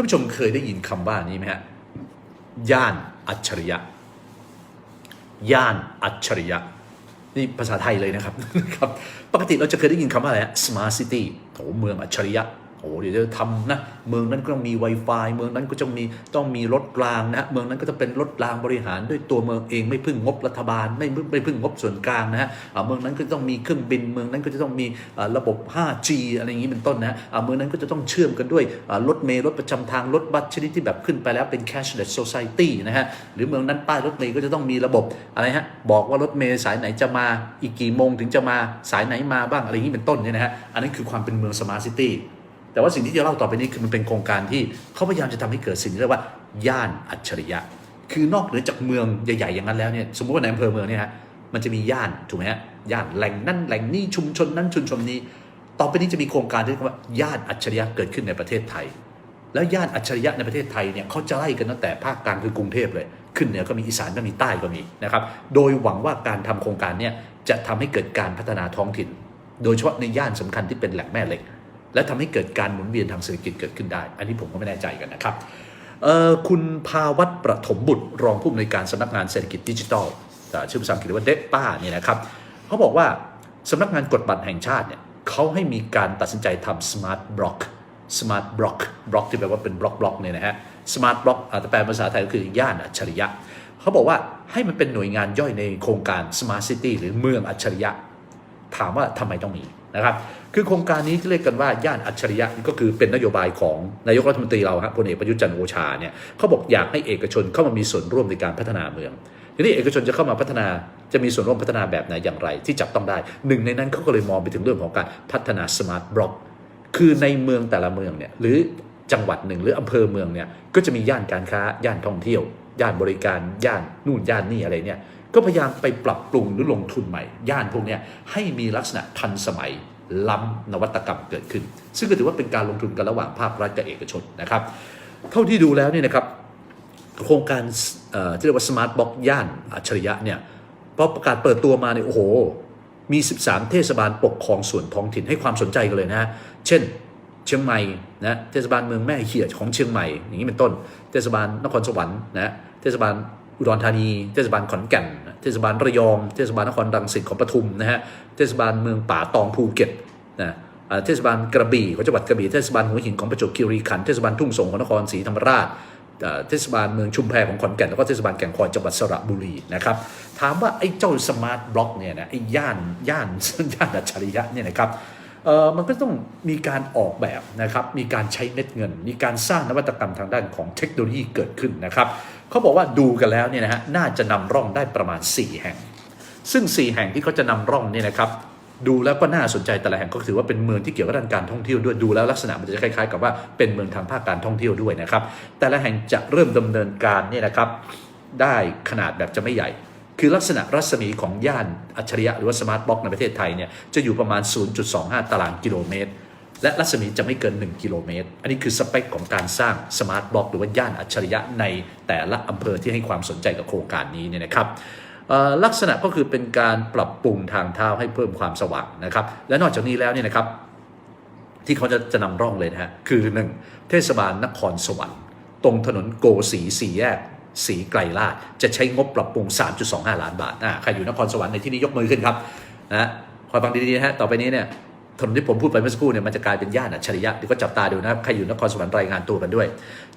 ท่านผู้ชมเคยได้ยินคำว่านี้ไหมฮะย่านอัจฉริยะ ย่านอัจฉริยะ นี่ภาษาไทยเลยนะครับครับ ปกติเราจะเคยได้ยินคำว่าอะไรฮะ smart city โอ้เมืองอัจฉริยะ โอ้เดี๋ยวจะทำนะเมืองนั้นก็ต้องมี Wi-Fi เมืองนั้นก็จะมีต้องมีรถรางนะเมืองนั้นก็จะเป็นรถรางบริหารด้วยตัวเมืองเองไม่พึ่งงบรัฐบาล ไม่ไม่พึ่งงบส่วนกลางนะฮะเมืองนั้นก็ต้องมีเครื่องบิน เมืองนั้นก็จะต้องมีระบบ 5G อะไรอย่างนี้เป็นต้นนะเมืองนั้นก็จะต้องเชื่อมกันด้วยรถเมล์รถประจำทางรถบัสชนิดที่แบบขึ้นไปแล้วเป็น cashless society นะฮะหรือเมืองนั้นป้ายรถเมล์ก็จะต้องมีระบบอะไรฮะบอกว่ารถเมล์สายไหนจะมาอีกกี่โมงถึงจะมาสายไหนมาบ้างอะไรอย่างนี้เป็นต้นเนี่ยนะฮะอันนั้นคือความเป็นเมือง smart city แต่ว่าสิ่งที่จะเล่าต่อไปนี้คือมันเป็นโครงการที่เขาพยายามจะทำให้เกิดสิ่งที่เรียกว่าย่านอัจฉริยะ คือนอกเหนือจากเมืองใหญ่ๆอย่างนั้นแล้วเนี่ยสมมติว่าในอำเภอเมืองเนี่ยฮะมันจะมีย่านถูกไหมฮะย่านแหล่งนั่นแหล่งนี้ชุมชนนั้นชุมชนนี้ ต่อไปนี้จะมีโครงการที่เรียกว่าย่านอัจฉริยะเกิดขึ้นในประเทศไทย แล้วย่านอัจฉริยะในประเทศไทยเนี่ยเขาจะไล่กันตั้งแต่ภาคกลางคือกรุงเทพเลย ขึ้นเหนือก็มีอีสานก็มีใต้ก็มีนะครับโดยหวังว่าการทำโครงการเนี่ยจะทำให้เกิดการพัฒนาท้องถิ่น โดยเฉพาะในย่านสำคัญที่เป็นแหล่งแม่เหล็ก และทำให้เกิดการหมุนเวียนทางเศรษฐกิจเกิดขึ้นได้ อันนี้ผมก็ไม่แน่ใจกันนะครับคุณภาวัตประถมบุตร รองผู้อำนวยการสำนักงานเศรษฐกิจดิจิทัลอ่ชื่อภาษาอังกฤษว่าเดป้าเนี่ยนะครับเขาบอกว่าสำนักงานกฎบัตรแห่งชาติเนี่ยเขาให้มีการตัดสินใจทำ smart block smart block block ที่แปลว่าเป็นบล็อกบล็อกเนี่ยนะฮะ smart block อาจจะแปลภาษาไทยก็คือย่านอัจฉริยะ เขาบอกว่าให้มันเป็นหน่วยงานย่อยในโครงการ smart city หรือเมืองอัจฉริยะ ถามว่าทำไมต้องมีนะครับ คือโครงการนี้เรียกกันว่าย่านอัจฉริยะก็คือเป็นนโยบายของนายกรัฐมนตรีเราครับพลเอกประยุทธ์จันทร์โอชาเนี่ยเขาบอกอยากให้เอกชนเข้ามามีส่วนร่วมในการพัฒนาเมืองทีนี้เอกชนจะเข้ามาพัฒนาจะมีส่วนร่วมพัฒนาแบบไหนอย่างไร ที่จับต้องได้หนึ่งในนั้นเขาก็เลยมองไปถึงเรื่องของการพัฒนาสมาร์ทบล็อกคือในเมืองแต่ละเมืองเนี่ยหรือจังหวัดหนึ่งหรืออำเภอเมืองเนี่ยก็จะมีย่านการค้าย่านท่องเที่ยว ย่านบริการย่านนู่นย่านนี่อะไรเนี่ย ก็พยายามไปปรับปรุงหรือลงทุนใหม่ ย่านพวกนี้ให้มีลักษณะทันสมัยล้ำนวัตกรรมเกิดขึ้น ซึ่งก็ถือว่าเป็นการลงทุนกันระหว่างภาครัฐกับเอกชนนะครับ เท่าที่ดูแล้วเนี่ยนะครับโครงการที่เรียกว่าสมาร์ทบ็อกย่านอัจฉริยะเนี่ยพอประกาศเปิดตัวมาเนี่ยโอ้โห มี 13 เทศบาลปกครองส่วนท้องถิ่นให้ความสนใจกันเลยนะฮะเช่นเชียงใหม่นะเทศบาลเมืองแม่เหียของเชียงใหม่อย่างนี้เป็นต้น เทศบาลนครสวรรค์นะเทศบาล อุดรธานี เทศบาลขอนแก่น เทศบาลระยอง เทศบาลนครรังสิตของปทุมนะฮะ เทศบาลเมืองป่าตองภูเก็ตนะเทศบาลกระบี่ของจังหวัดกระบี่ เทศบาลหัวหินของประจวบคีรีขันธ์ เทศบาลทุ่งสงของนครศรีธรรมราช เทศบาลเมืองชุมแพของขอนแก่น แล้วก็เทศบาลแก่งคอยจังหวัดสระบุรีนะครับ ถามว่าไอ้เจ้าสมาร์ทบล็อกเนี่ยนะ ไอ้ย่านย่านย่านอัจฉริยะเนี่ยนะครับเอ่อมันก็ต้องมีการออกแบบนะครับ มีการใช้เม็ดเงิน มีการสร้างนวัตกรรมทางด้านของเทคโนโลยีเกิดขึ้นนะครับ เขาบอกว่าดูกันแล้วเนี่ยนะฮะน่าจะนำร่องได้ประมาณ 4 แห่ง ซึ่ง 4 แห่งที่เขาจะนำร่องเนี่ยนะครับดูแล้วก็น่าสนใจแต่ละแห่งก็ถือว่าเป็นเมืองที่เกี่ยวกับด้านการท่องเที่ยวด้วยดูแล้วลักษณะมันจะคล้ายๆ กับว่าเป็นเมืองทางภาคการท่องเที่ยวด้วยนะครับ แต่ละแห่งจะเริ่มดำเนินการเนี่ยนะครับ ได้ขนาดแบบจะไม่ใหญ่ คือลักษณะรัศมีของย่านอัจฉริยะหรือว่าสมาร์ทบล็อกในประเทศไทยเนี่ยจะอยู่ประมาณ 0.25 ตารางกิโลเมตร และรัศมีจะไม่เกิน 1 กิโลเมตร อันนี้คือสเปคของการสร้างสมาร์ทบล็อกหรือว่าย่านอัจฉริยะในแต่ละอำเภอที่ให้ความสนใจกับโครงการนี้เนี่ยนะครับลักษณะก็คือเป็นการปรับปรุงทางเท้าให้เพิ่มความสว่างนะครับ และนอกจากนี้แล้วเนี่ยนะครับ ที่เขาจะจะนำร่องเลยนะฮะคือหนึ่งเทศบาลนครสวรรค์ ตรงถนนโกสีสี่แยกสีไกลลาดจะใช้งบปรับปรุง 3.25 ล้านบาทใครอยู่นครสวรรค์ในที่นี้ยกมือขึ้นครับนะคอยฟังดีๆนะฮะต่อไปนี้เนี่ย ถนนที่ผมพูดไปเมื่อสักครู่เนี่ยมันจะกลายเป็นย่านอัจฉริยะเดี๋ยวก็จับตาดูนะครับใครอยู่นครสวรรค์รายงานตัวกันด้วย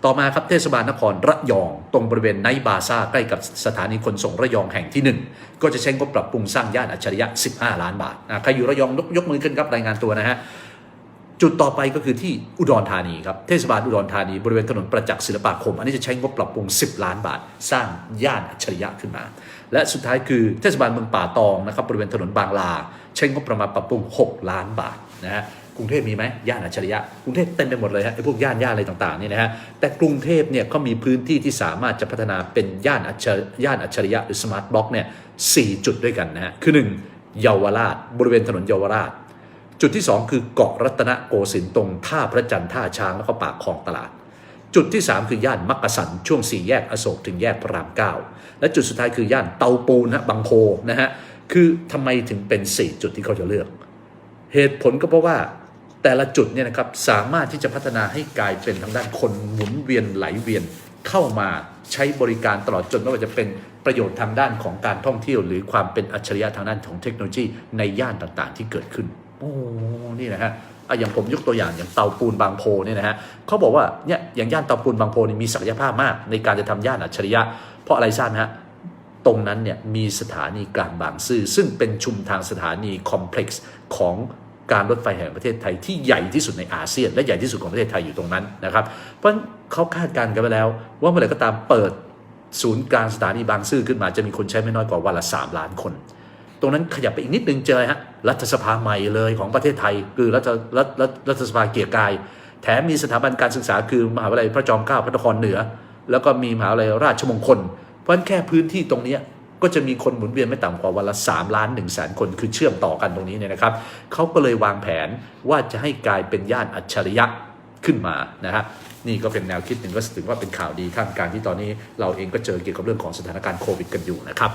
ต่อมาครับเทศบาลนครระยอง ตรงบริเวณไนบาซ่าใกล้กับสถานีขนส่งระยองแห่งที่หนึ่งก็จะใช้งบปรับปรุงสร้างย่านอัจฉริยะ 15 ล้านบาทใครอยู่ระยองยกยกมือขึ้นครับรายงานตัวนะฮะ จุดต่อไปก็คือที่อุดรธานีครับ เทศบาลอุดรธานีบริเวณถนนประจักษ์ศิลปาคม อันนี้จะใช้งบปรับปรุง 10 ล้านบาท สร้างย่านอัจฉริยะขึ้นมา และสุดท้ายคือเทศบาลเมืองป่าตองนะครับบริเวณถนนบางลา ใช้งบประมาณปรับปรุง 6 ล้านบาทนะฮะกรุงเทพมีไหมย่านอัจฉริยะกรุงเทพเต็มไปหมดเลยฮะไอ้พวกย่านย่านอะไรต่างๆนี่นะฮะแต่กรุงเทพเนี่ยก็มีพื้นที่ที่สามารถจะพัฒนาเป็นย่านอัจฉริย่านอัจฉริยะหรือสมาร์ทบล็อกเนี่ยสี่จุดด้วยกันนะฮะคือหนึ่งเยาวราช บริเวณถนนเยาวราช จุดที่ 2 คือเกาะรัตนโกสินทร์ตรงท่าพระจันทร์ท่าช้างแล้วก็ปากคลองตลาด จุดที่ 3 คือย่านมักกะสันช่วงสี่แยกอโศกถึงแยกพระรามเก้าและจุดสุดท้ายคือย่านเตาปูนนะบางโพนะฮะคือทำไมถึงเป็น 4 จุดที่เขาจะเลือก เหตุผลก็เพราะว่าแต่ละจุดเนี่ยนะครับสามารถที่จะพัฒนาให้กลายเป็นทางด้านคนหมุนเวียนไหลเวียนเข้ามาใช้บริการตลอดจนไม่ว่าจะเป็นประโยชน์ทางด้านของการท่องเที่ยว หรือความเป็นอัจฉริยะทางด้านของเทคโนโลยีในย่านต่างๆ ที่เกิดขึ้น อ้นี่นะฮะอะอย่างผมยกตัวอย่างอย่างเตาปูนบางโพเนี่ยนะฮะเขาบอกว่าเนี่ยอย่างย่านเตาปูนบางโพนี่มีศักยภาพมาก ในการจะทำย่านอัจฉริยะ เพราะอะไรทราบไหมฮะตรงนั้นเนี่ยมีสถานีกลางบางซื่อซึ่งเป็นชุมทางสถานีคอมเพล็กซ์ของการรถไฟแห่งประเทศไทยที่ใหญ่ที่สุดในอาเซียน และใหญ่ที่สุดของประเทศไทยอยู่ตรงนั้นนะครับเพราะเขาคาดการณ์กันไปแล้ว ว่าเมื่อไหร่ก็ตามเปิดศูนย์กลางสถานีบางซื่อขึ้นมาจะมีคนใช้ไม่น้อยกว่าวันละ 3 ล้านคน ตรงนั้นขยับไปอีกนิดนึงเจออะไรฮะ รัฐสภาใหม่เลยของประเทศไทย คือรัฐรัฐรัฐรัฐสภาเกียรกาย แถมมีสถาบันการศึกษาคือมหาวิทยาลัยพระจอมเกล้าพระนครเหนือ แล้วก็มีมหาวิทยาลัยราชมงคล เพราะฉะนั้นแค่พื้นที่ตรงนี้ก็จะมีคนหมุนเวียนไม่ต่ำกว่าวันละ3ล้าน1แสนคนคือเชื่อมต่อกันตรงนี้เนี่ยนะครับเขาก็เลยวางแผนว่าจะให้กลายเป็นย่านอัจฉริยะขึ้นมานะฮะนี่ก็เป็นแนวคิดหนึ่งก็ถือว่าเป็นข่าวดีท่ามกลางที่ตอนนี้เราเองก็เจอเกี่ยวกับเรื่องของสถานการณ์โควิดกันอยู่นะครับ